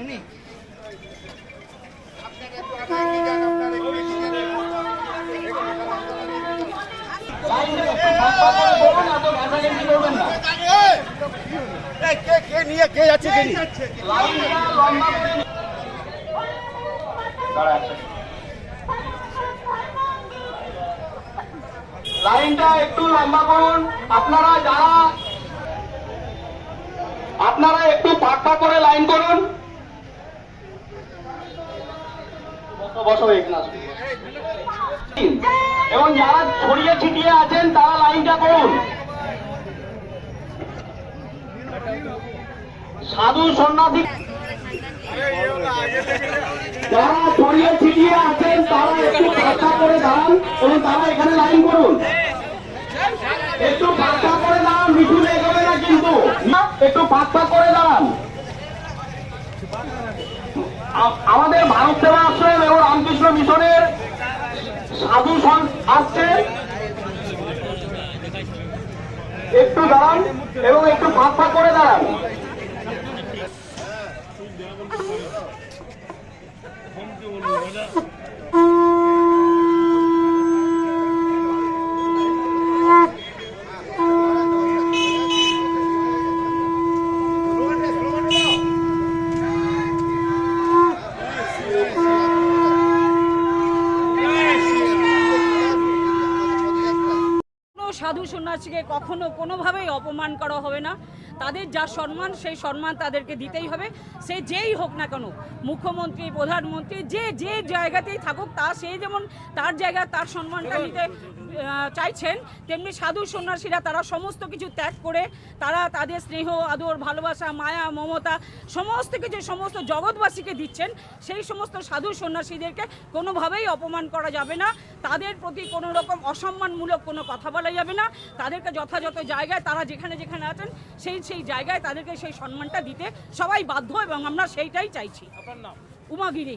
উনি লাইনটা একটু লম্বা করুন। আপনারা যারা আপনারা একটু পাক্কা করে লাইন করুন। এবং যারা ছড়িয়ে ছিটিয়ে আছেন, তারা লাইনটা করুন সাধু সন্ন্যাসী যারা ছড়িয়ে ছিটিয়ে আছেন, তারা একটু ফাঁকা করে দাঁড়ান এবং তারা এখানে লাইন করুন। একটু ফাঁকা করে দাঁড়ান, মিঠুন এগোবে না কিন্তু না, একটু ফাঁকা করে দাঁড়ান আ- আমাদের ভারত সেবা আশ্রম এবং রামকৃষ্ণ মিশনের সাধু আসছে। একটু দাঁড়ান এবং একটু ফাঁক ফাঁক করে দাঁড়ান। কোনো সাধু সন্ন্যাসীকে কখনো কোনোভাবেই অপমান করা হবে না। তাদের যা সম্মান সেই সম্মান তাদেরকে দিতেই হবে। সে যেই হোক না কেন মুখ্যমন্ত্রী প্রধানমন্ত্রী যে যে জায়গাতেই থাকুক তা সে যেমন তার জায়গায় তার সম্মানটা নিতে চাইছেন তেমনি সাধু সন্ন্যাসীরা তারা সমস্ত কিছু ত্যাগ করে তারা তাদের স্নেহ আদর ভালোবাসা মায়া মমতা সমস্ত কিছু সমস্ত জগৎবাসীকে দিচ্ছেন। সেই সমস্ত সাধু সন্ন্যাসীদেরকে কোনোভাবেই অপমান করা যাবে না। তাদের প্রতি কোনো রকম অসম্মানমূলক কোনো কথা বলা যাবে না। তাদেরকে যথাযথ জায়গায় তারা যেখানে যেখানে আছেন সেই সেই জায়গায় তাদেরকে সেই সম্মানটা দিতে সবাই বাধ্য এবং আমরা সেইটাই চাইছি। উমাগিরি।